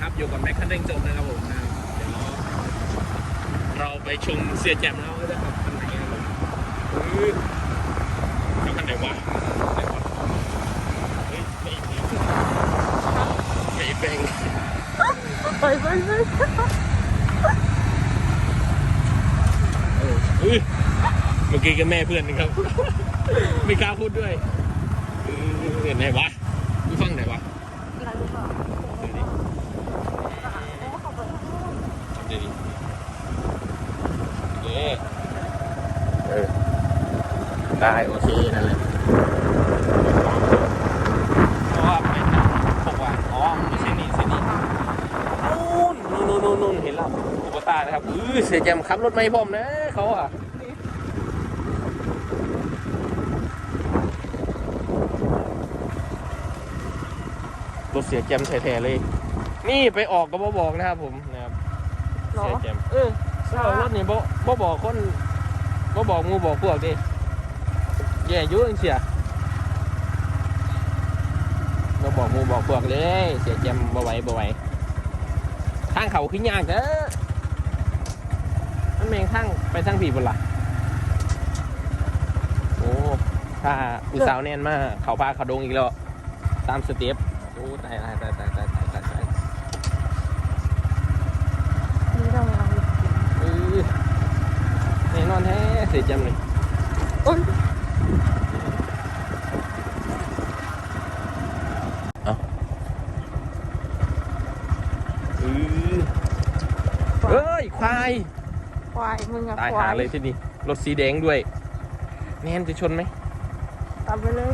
ครับ อยู่กับแม็กคันเร่งจมนะครับผมนะเดี๋ยวเราไปชมเสียแจมแล้วว่าจะขับคันไหนครับผมอื้อขับคันไหนวะไหนวะเฮ้ยไม่ไม่ไม่เป็นไปไปไปเอออื้อเมื่อกี้ก็แม่เพื่อนนะครับ ไม่กล้าพูดด้วยเห็นไหนวะกูฟังไหนวะ อะไรหรือเปล่า เดี๋ยวดิ โอ้ขับไป เดี๋ยวดิเอ๊ะเออ ได้โอเคนั่นแหละเพราะว่าไปทางพวกว่าอ๋อไม่ใช่นี่ใช่นี่นู่นนู่นนู่นนู่นเห็นแล้วอุปตานะครับเออเสียแจมขับรถไม่พร้อมนะเขาอะรถเสียแจมแท้ๆเลย นี่ไปออกก็บ่บอกนะครับผมนะครับหรอเสียแจมเออเช่ารถนี่บ่บ่บอกคนบ่บอกหงูบอกพวกดิ แย่ยุ่งเสียเราบอกมูบอกพวกเลย เสียแจมบ่ไหวบ่ไหวทางเขาขึ้นยากเด้อมันเมงทางไปทางผีบุล่ะโอ้ถ้าอุตสาวแน่นมากเขาพาเขาดงอีกแล้วตามสเต็ปโอ้ตายตายตายตายตายตายตายแต่นอนแท้เสียแจมเลยโอ้ย เออเอ้ย ควาย ควายมึงอะตายควาหายเลยที่นี่ รถสีแดงด้วย แน่นจะชนไหม ตามไปเลย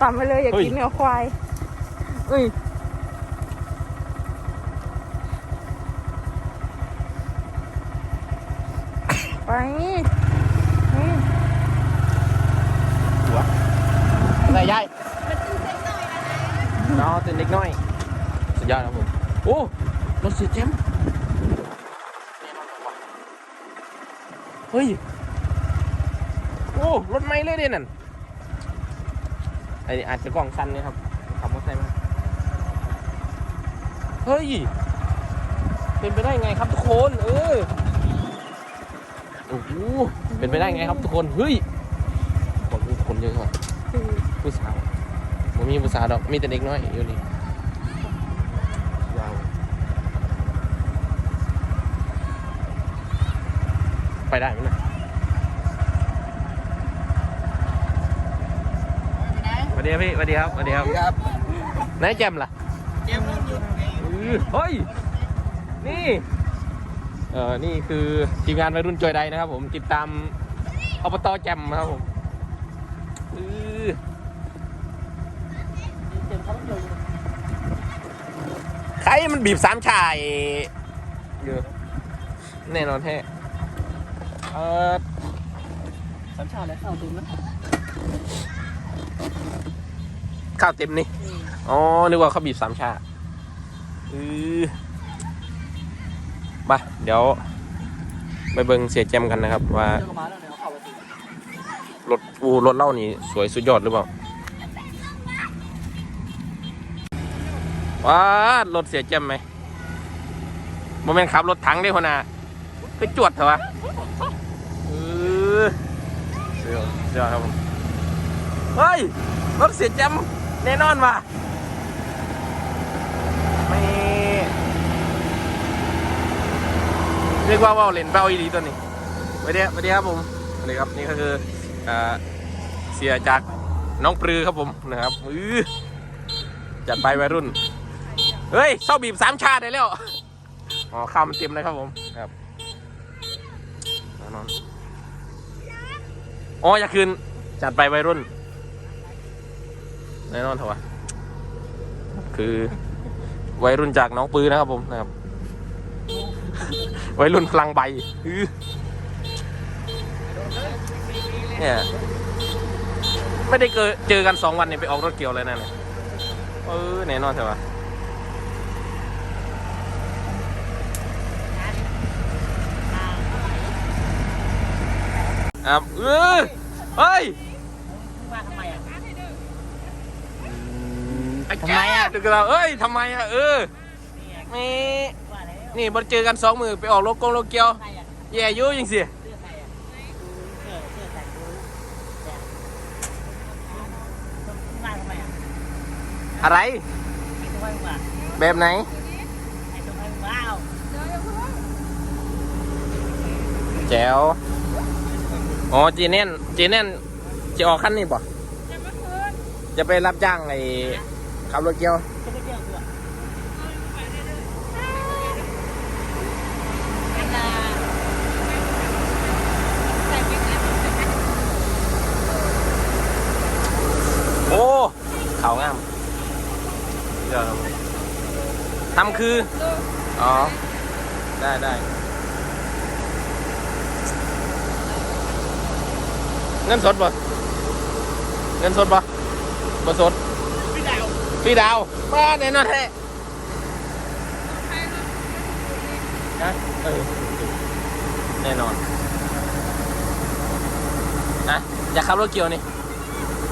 ตามไปเลยอย่าเฮ้ย กินเนื้อควายอุ้ยไปนี่นี่ หัวอะไร ยายน้องเป็นเด็กน้อย สุดยอดครับผม โอ้รถเสียแจมแน่นอนกว่าเฮ้ย โอ้ รถไม่เลยเด่นนั่นไอนี่อาจจะกล้องสั้นเนะครับขับมอเตอร์ไซค์มาเฮ้ย เป็นไปได้ไงครับทุกคน เออโอ้โหเป็นไปได้ไงครับทุกคน เฮ้ยบอกมีคนเยอะว่ะคือ ผู้สาวผมมีผู้สาวดอกมีแต่เด็กน้อยอยู่นี่ว้าวไปได้ไหมเนะสวัสดีครับพี่สวัสดีครับสวัสดีครับครับไหนายแจมล่ะเกมรุ่นยุดไงอื้อเฮ้ยนี่เออนี่คือทีมงานวัยรุ่นจอยใดนะครับผมติดตามอบตแจมนะครับผมอื้อ เกมเขาต้องอยู่ ใครมันบีบสามชายเยอะแน่นอนแท้เออสัญชาติและเข้าตุ้มนะข้าวเต็มนี่ อ๋อ นึกว่าเขาบีบสามชาอือมาเดี๋ยว ไปเบิ่งเสียแจมกันนะครับ ว่าเจอกันมาแล้วเนี่ยเขาเข้าไปสิรถอูรถเล่านี่ สวยสุดยอดหรือเปล่า ว้ารถเสียแจมไหมโมเมนต์ขับรถถังได้คนน่ะไปจวดเถอะวะเออเสียวเสียวครับผมเฮ้ยรถเสียแจมแน่นอนว่ะไม่เรียกว่าว่าวเล่นเป้าอีหลีตัวนี้สวัสดีครับสวัสดีครับผมสวัสดีครับนี่ก็คืออ่าเสียจากน้องปลือครับผมนะครับอือจัดไปวัยรุ่น เฮ้ยเศร้าบีบสามชาติได้แล้วอ๋อข้าวมันเต็มเลยครับผมครับแน่นอนอ๋ออยากคืนจัดไปวัยรุ่นแน่นอนเถอะวะคือวัยรุ่นจากน้องปือนะครับผมนะครับวัยรุ่นพลังใบอื้อเนี่ยไม่ได้เจอเจอกันสองวันเนี่ยไปออกรถเกี่ยวเลยนั่นเลยเออแน่นอนเถอะวะ ครับเออเฮ้ยทำไมอะทำไมเราเอ้ยทำไมอะเออนี่นี่มาเจอกันสองมือไปออกโลกงโลเกียวแย่ยุ่ยังสิอะไร แบบไหนแจ๋ว อ๋อจีเน่นจีเน่นจะออกขั้นนี้ป่ะจะไปรับจ้างไอ้ขับรถเกียวจะไปเที่ยวตัวโอ้เขางามเดี๋ยวทำคือ อ๋อ ได้ได้ เงินสดป่ะเงินสดป่ะบ่สดพี่ดาวพี่ดาวมาแน่นอนแท้นะเออแน่นอนนะอยากขับรถเกี่ยวนี่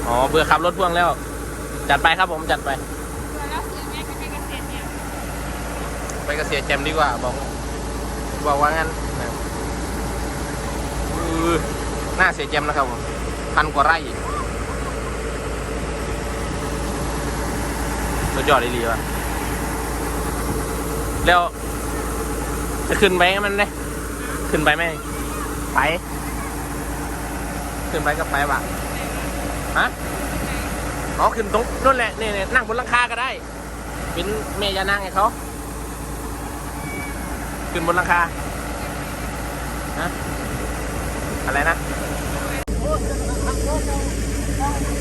อ๋อเบื่อขับรถพ่วงแล้ว จัดไปครับผมจัดไปไปเกษียณแจมดีกว่าบอกบอกว่างั้นนะอือ หน้าเสียแจมนะครับผมพันกว่าไร่สุดยอดเลยดีว่ะแล้ว จะขึ้นไปให้มันได้ขึ้นไปไหมไป ขึ้นไปก็ไปว่ะฮะอ๋อขึ้นตรงนู่นแหละนี่นี่นั่งบนหลังคาก็ได้ เป็นเมยานั่งให้เขาขึ้นบนหลังคาฮะ อะไรนะ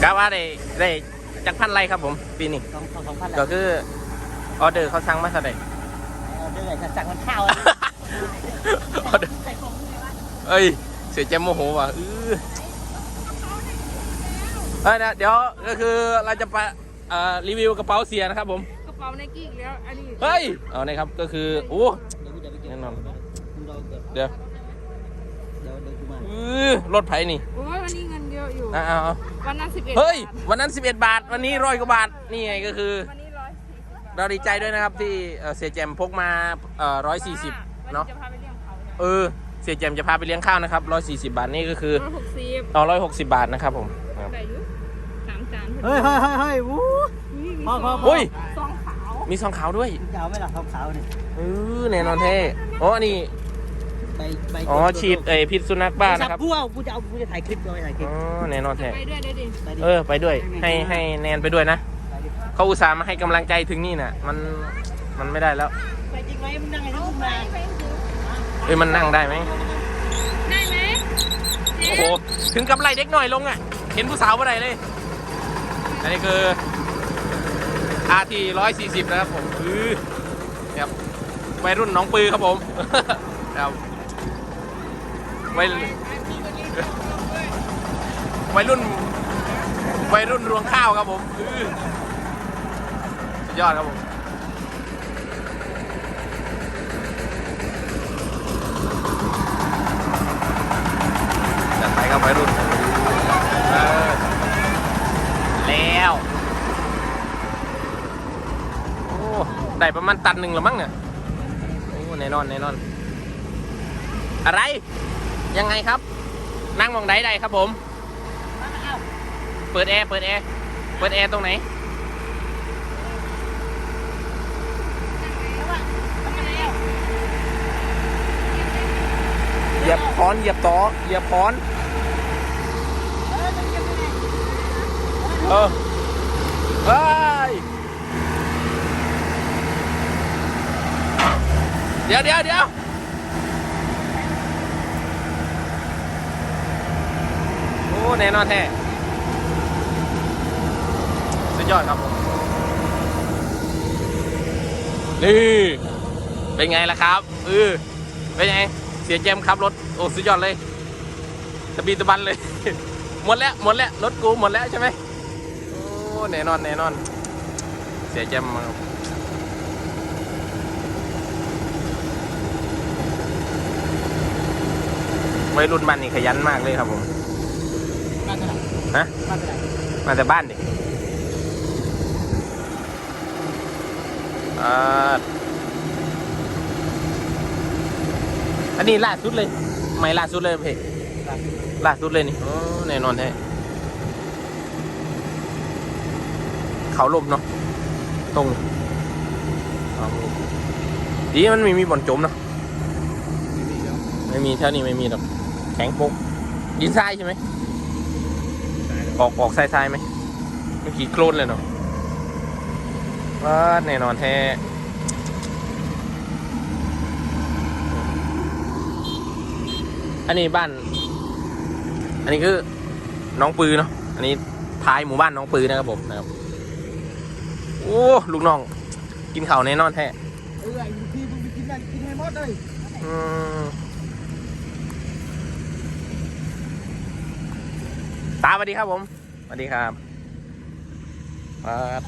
กะว่าได้ได้จักพันไรครับผม ปีนี้สองสองสองพันแหละก็คือออเดอร์เขาสั่งมาเท่าไหร่เอาเดือยสั่งมันข้าวอะออเดอร์ใส่ของมึงไงวะเอ้ยเสียใจโมโหว่ะเออเอ้ยนะเดี๋ยวก็คือเราจะไปเอ่อรีวิวกระเป๋าเสียนะครับผมกระเป๋าไนกี้อีกแล้วอันนี้เฮ้ยเอานี่ครับก็คือโอ้เดี๋ยวกูจะไปเก็บแน่นอนมึงรอเดี๋ยว ออรถไถนี่โอ้ยวันนี้เงินเยอะอยู่ อะเอาเอาวันนั้นสิบเอ็ดเฮ้ย วันนั้น 11 บาท วันนี้ร้อยกว่าบาท นี่ไงก็คือ วันนี้ร้อยสี่สิบบาทเราดีใจด้วยนะครับที่เอ่อเสียแจมพกมาเอ่อร้อยสี่สิบวันเนาะ จะพาไปเลี้ยงเขาเออ เสียแจมจะพาไปเลี้ยงข้าวนะครับร้อยสี่สิบาทนี่ก็คือร้อยหกสิบเอาร้อยหกสิบาทนะครับผมครับ ได้อยู่สามจานเฮ้ยเฮ้ยเฮ้ยเฮ้ยวู้ นี่มีพอพอพอุ้ยซองขาวมีซองขาวด้วยมึงจะเอาไหมล่ะขาวๆนี่เออแน่นอนแท้อ๋ออันนี้ ใบใบอ๋อฉีดไอพิษสุนัขบ้านะครับกูเอากูจะเอากูจะถ่ายคลิปด้วยถ่ายคลิปอ๋อแน่นอนแท้ไปด้วยได้ดิไปดิเออไปด้วย ให้ให้แนนไปด้วยนะไปดิเขาอุตส่าห์มาให้กำลังใจถึงนี่น่ะ มันมันไม่ได้แล้วไปจริงไหมมึงนั่งไงทั้งมึงมาเอ้ยมันนั่งได้ไหมได้ไหมโอ้โหถึงกับไล่เด็กหน่อยลงอะ เห็นผู้สาวเมื่อไหร่เลย อันนี้คือ RT 140นะครับผมคือครับวัยรุ่นหน้องปือครับผมครับ วัยวัยรุ่นวัยรุ่นรวงข้าวครับผมสุดยอดครับผมจัดไปครับวัยรุ่นแล้วโอ้ได้ประมาณตันหนึ่งแล้วมั้งเนี่ยโอ้แน่นอนแน่นอนอะไร ยังไงครับ นั่งมองไหนได้ครับผม เปิดแอร์เปิดแอร์เปิดแอร์ตรงไหนเหยียบค้อนเหยียบต่อเหยียบค้อนเออเฮ้ยเดี๋ยวเดี๋ยวเดี๋ยวโอ้ แน่นอนแท้สุดยอดครับผมนี่เป็นไงล่ะครับเออเป็นไง เสียแจมขับรถโอ้สุดยอดเลยตะบีตะบันเลย หมดแล้วหมดแล้วรถกูหมดแล้วใช่ไหมโอ้แน่นอนแน่นอน เสียแจมมาวัยรุ่นบ้านนี่ขยันมากเลยครับผม ฮะ มาจะไหนมาแต่บ้านดิอ่าอันนี้ล่าสุดเลย ไม่ล่าสุดเลยเพจล่าสุดเลยนี่โอ้แน่นอนแท้เขาลมเนาะ ตรงเอาดีมันไม่มีบ่อนจมเนาะ ไม่มีแถวนี้ไม่มีหรอก แข็งโป๊กดินทรายใช่ไหม ออกออกทรายทรายๆไหมเมื่อกี้โคลนเลยเนาะว่าแน่นอนแท้อันนี้บ้าน อันนี้คือน้องปือเนาะ อันนี้ท้ายหมู่บ้านน้องปือนะครับผมนะครับ โอ้ลูกน้อง กินข้าวแน่นอนแท้เออไอ้พี่มึงไปกินได้กินให้หมดเลยอืม ตาสวัสดีครับผมสวัสดีครับครับ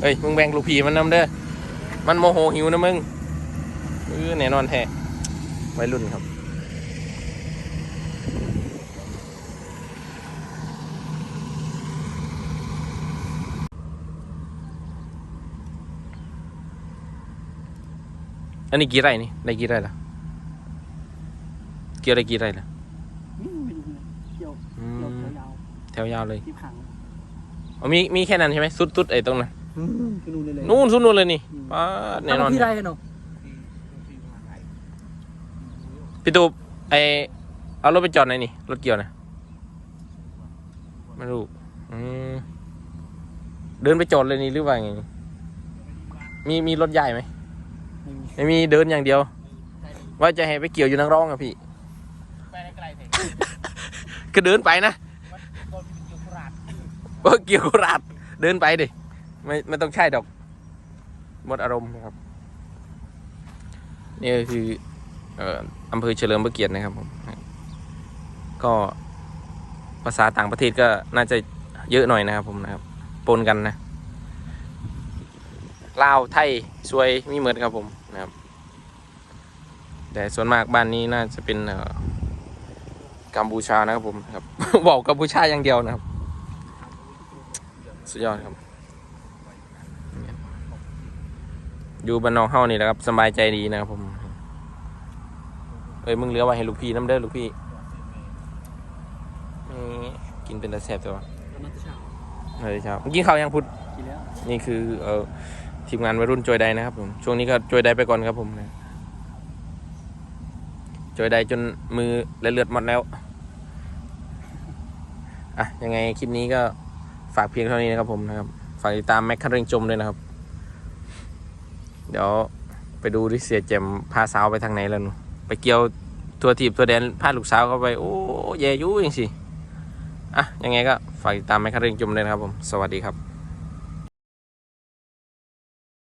เฮ้ยมึงแบ่งลูกพีมันนำเด้อ มันโมโหหิวนะมึงเออแน่นอนแท้วัยรุ่นครับ อันนี้กี่ไร่นี่ ได้กี่ไร่ละ กี่ยวได้กี่ไร่ละไม่รู้นะเกี่ยวอืเกี่ยวมยาวแถวยาวเลยที่ขังอ๋อมีมีแค่นั้นใช่ไหมสุดสุดไอ้ตรงนั้นคือนู่นเลยเลยนู่นสุดนู่นเลยนี่ป้าดแน่นอนที่ไรเนาะพี่ตูบไอเอารถไปจอดไหนนี่รถเกี่ยวนะไม่รู้อืมเดินไปจอดเลยนี่หรือว่าไงมีมีรถใหญ่ไหมไม่มีเดินอย่างเดียว ว่าจะให้ไปเกี่ยวอยู่นังร้องอะพี่ไปได้ไก็เดินไปนะคนอยู่โคราชว่าเกี่ยวราดเดินไปดิไม่ไม่ต้องใช่ดอกหมดอารมณ์นะครับ นี่ก็คือเอ่ออำเภอเฉลิมพระเกียรตินะครับผมก็ภาษาต่างประเทศก็น่าจะเยอะหน่อยนะครับ ผมนะครับปนกันนะลาวไทยสวยมีเหมือนครับผมนะครับ แต่ส่วนมากบ้านนี้น่าจะเป็นเอ่อ กัมพูชานะครับผมนะครับบอกกัมพูชาอย่างเดียวนะครับ สุดยอดครับ อยู่บ้านนอกเฮานี่แหละครับสบายใจดีนะครับผมเอ้ยมึงเหลือไว้ให้ลูกพี่น้ำเด้อลูกพี่นี่กินเป็นตะแสบตัวตอนนั้นเช้าเฮ้ยครับกินข้าวยังพุทธกินแล้วนี่คือเอ่อทีมงานวัยรุ่นจอยไดนะครับผมช่วงนี้ก็จอยไดไปก่อนครับผมนะจอยไดจนมือและเลือดหมดแล้ว อะยังไงคลิปนี้ก็ฝากเพียงเท่านี้นะครับผมนะครับ ฝากติดตามแม็กคันเร่งจมด้วยนะครับ เดี๋ยวไปดูที่เสียเจมพาสาวไปทางไหนแล้วหนูไปเกี่ยวตัวทีบตัวแดนพาลูกสาวเข้าไป โอ้แย่ยุ่ยังสิอะยังไงก็ฝากติดตามแม็กคันเร่งจมด้วยนะครับผม สวัสดีครับ